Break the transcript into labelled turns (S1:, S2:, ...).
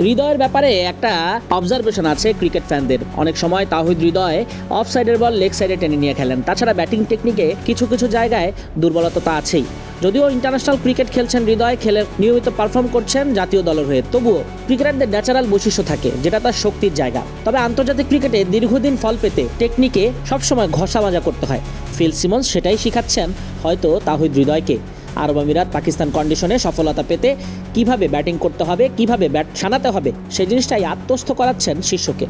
S1: হৃদয়ের ব্যাপারে একটা অবজারভেশন আছে ক্রিকেট ফ্যানদের অনেক সময় তাহিদ হৃদয় অফ সাইডের বল লেগ সাইডে টেনে নিয়ে খেলেন। তাছাড়া ব্যাটিং টেকনিকে কিছু কিছু জায়গায় দুর্বলতা আছেই। যদিও ইন্টারন্যাশনাল ক্রিকেট খেলছেন হৃদয়, খেলে নিয়মিত পারফর্ম করছেন জাতীয় দলের হয়ে। তবুও ক্রিকেটারদের ন্যাচারাল বৈশিষ্ট্য থাকে, যেটা তার শক্তির জায়গা। তবে আন্তর্জাতিক ক্রিকেটে দীর্ঘদিন ফল পেতে টেকনিকে সবসময় ঘষা মাজা করতে হয়। ফিল সিমন্স সেটাই শিখাচ্ছেন হয়তো তাহিদ হৃদয়কে। আরব আমিরাত পাকিস্তান কন্ডিশনে সফলতা পেতে কীভাবে ব্যাটিং করতে হবে, কীভাবে ব্যাট সানাতে হবে, সেই জিনিসটাই আত্মস্থ করাচ্ছেন শিষ্যকে